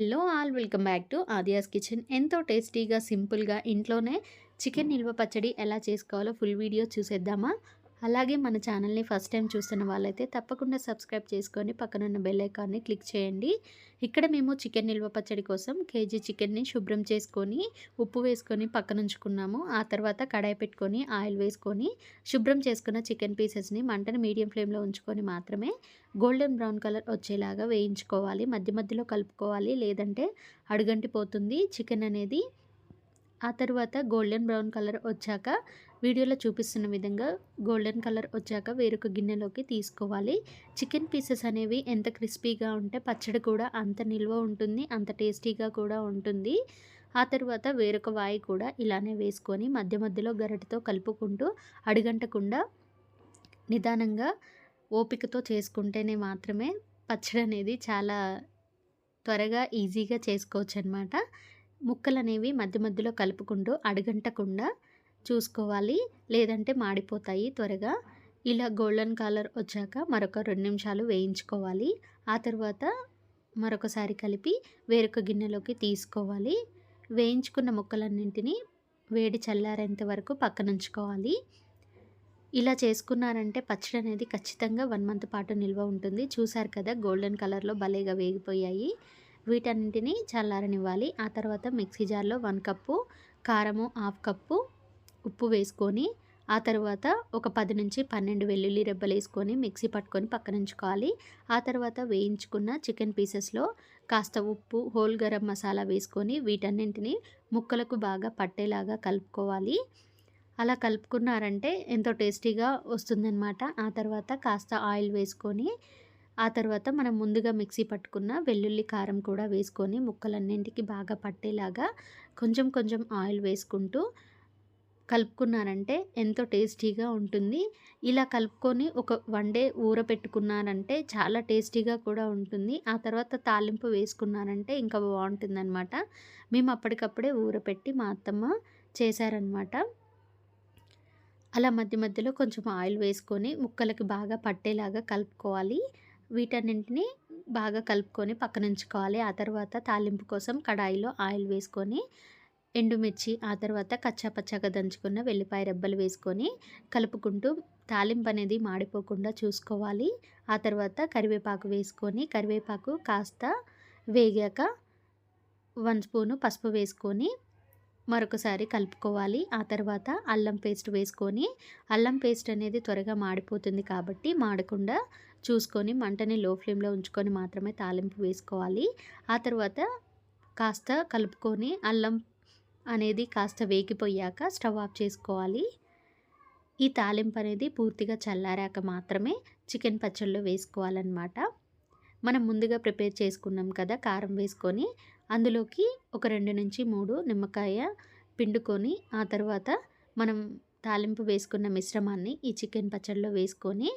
Hello all welcome back to Aadya's kitchen. ఎంతో టేస్టీగా సింపుల్గా ఇంట్లోనే చికెన్ నిల్వ పచ్చడి ఎలా చేసుకోవాలో ఫుల్ వీడియో చూసేద్దామా? అలాగే మన ఛానల్ని ఫస్ట్ టైం చూస్తున్న వాళ్ళైతే తప్పకుండా సబ్స్క్రైబ్ చేసుకొని పక్కనున్న బెల్ ఐకాన్ని క్లిక్ చేయండి. ఇక్కడ మేము చికెన్ నిల్వ పచ్చడి కోసం కేజీ చికెన్ని శుభ్రం చేసుకొని ఉప్పు వేసుకొని పక్కన ఉంచుకున్నాము ఆ తర్వాత కడాయి పెట్టుకొని ఆయిల్ వేసుకొని శుభ్రం చేసుకున్న చికెన్ పీసెస్ని మంటను మీడియం ఫ్లేమ్లో ఉంచుకొని మాత్రమే గోల్డెన్ బ్రౌన్ కలర్ వచ్చేలాగా వేయించుకోవాలి. మధ్య మధ్యలో కలుపుకోవాలి. లేదంటే అడుగంటి పోతుంది చికెన్ అనేది ఆ తర్వాత గోల్డెన్ బ్రౌన్ కలర్ వచ్చాక వీడియోలో చూపిస్తున్న విధంగా గోల్డెన్ కలర్ వచ్చాక వేరొక గిన్నెలోకి తీసుకోవాలి. చికెన్ పీసెస్ అనేవి ఎంత క్రిస్పీగా ఉంటే పచ్చడి కూడా అంత నిల్వ ఉంటుంది అంత టేస్టీగా కూడా ఉంటుంది. ఆ తర్వాత వేరొక వాయి కూడా ఇలానే వేసుకొని మధ్య మధ్యలో గరటితో కలుపుకుంటూ అడుగంటకుండా నిదానంగా ఓపికతో చేసుకుంటేనే మాత్రమే పచ్చడి అనేది చాలా త్వరగా ఈజీగా చేసుకోవచ్చు అనమాట ముక్కలు అనేవి మధ్య మధ్యలో కలుపుకుంటూ అడగంటకుండా చూసుకోవాలి. లేదంటే మాడిపోతాయి త్వరగా. ఇలా గోల్డెన్ కలర్ వచ్చాక మరొక రెండు నిమిషాలు వేయించుకోవాలి. ఆ తర్వాత మరొకసారి కలిపి వేరొక గిన్నెలోకి తీసుకోవాలి. వేయించుకున్న ముక్కలన్నింటినీ వేడి చల్లారేంత వరకు పక్కన ఉంచుకోవాలి ఇలా చేసుకున్నారంటే పచ్చడి అనేది ఖచ్చితంగా వన్ మంత్ పాటు నిల్వ ఉంటుంది. చూసారు కదా గోల్డెన్ కలర్లో భలేగా వేగిపోయాయి. వీటన్నింటినీ చల్లారనివ్వాలి. ఆ తర్వాత మిక్సీ జార్లో వన్ కప్పు కారము హాఫ్ కప్పు ఉప్పు వేసుకొని ఆ తర్వాత ఒక పది నుంచి పన్నెండు వెల్లుల్లి రెబ్బలు వేసుకొని మిక్సీ పట్టుకొని పక్కన ఉంచుకోవాలి. ఆ తర్వాత వేయించుకున్న చికెన్ పీసెస్లో కాస్త ఉప్పు హోల్ గరం మసాలా వేసుకొని వీటన్నింటిని ముక్కలకు బాగా పట్టేలాగా కలుపుకోవాలి. అలా కలుపుకున్నారంటే ఎంతో టేస్టీగా వస్తుందన్నమాట. ఆ తర్వాత కాస్త ఆయిల్ వేసుకొని ఆ తర్వాత మనం ముందుగా మిక్సీ పట్టుకున్న వెల్లుల్లి కారం కూడా వేసుకొని ముక్కలన్నింటికి బాగా పట్టేలాగా కొంచెం కొంచెం ఆయిల్ వేసుకుంటూ కలుపుకున్నారంటే ఎంతో టేస్టీగా ఉంటుంది. ఇలా కలుపుకొని ఒక వన్ డే ఊర పెట్టుకున్నారంటే చాలా టేస్టీగా కూడా ఉంటుంది. ఆ తర్వాత తాలింపు వేసుకున్నారంటే ఇంకా బాగుంటుందన్నమాట. మేము అప్పటికప్పుడే ఊరపెట్టి మా అత్తమ్మ చేశారనమాట అలా మధ్య మధ్యలో కొంచెం ఆయిల్ వేసుకొని ముక్కలకి బాగా పట్టేలాగా కలుపుకోవాలి. వీటన్నింటిని బాగా కలుపుకొని పక్కన ఉంచుకోవాలి. ఆ తర్వాత తాలింపు కోసం కడాయిలో ఆయిల్ వేసుకొని ఎండుమిర్చి ఆ తర్వాత కచ్చాపచ్చాగా దంచుకున్న వెల్లిపాయ రెబ్బలు వేసుకొని కలుపుకుంటూ తాలింపు అనేది మాడిపోకుండా చూసుకోవాలి. ఆ తర్వాత కరివేపాకు వేసుకొని కరివేపాకు కాస్త వేగాక వన్ స్పూను పసుపు వేసుకొని మరొకసారి కలుపుకోవాలి. ఆ తర్వాత అల్లం పేస్ట్ వేసుకొని అల్లం పేస్ట్ అనేది త్వరగా మాడిపోతుంది కాబట్టి మాడకుండా చూసుకొని మంటని లో ఫ్లేమ్లో ఉంచుకొని మాత్రమే తాలింపు వేసుకోవాలి. ఆ తర్వాత కాస్త కలుపుకొని అల్లం అనేది కాస్త వేగిపోయాక స్టవ్ ఆఫ్ చేసుకోవాలి. ఈ తాలింపు అనేది పూర్తిగా చల్లారాక మాత్రమే చికెన్ పచ్చళ్ళు వేసుకోవాలన్నమాట. మనం ముందుగా ప్రిపేర్ చేసుకున్నాం కదా కారం వేసుకొని అందులోకి ఒక రెండు నుంచి మూడు నిమ్మకాయ పిండుకొని ఆ తర్వాత మనం తాలింపు వేసుకున్న మిశ్రమాన్ని ఈ చికెన్ పచ్చడిలో వేసుకొని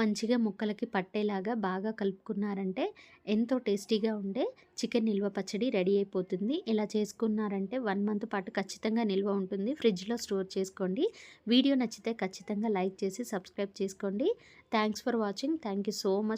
మంచిగా ముక్కలకి పట్టేలాగా బాగా కలుపుకున్నారంటే ఎంతో టేస్టీగా ఉండే చికెన్ నిల్వ పచ్చడి రెడీ అయిపోతుంది. ఇలా చేసుకున్నారంటే వన్ మంత్ పాటు ఖచ్చితంగా నిల్వ ఉంటుంది. ఫ్రిడ్జ్లో స్టోర్ చేసుకోండి. వీడియో నచ్చితే ఖచ్చితంగా లైక్ చేసి సబ్స్క్రైబ్ చేసుకోండి. Thanks for watching. Thank so much.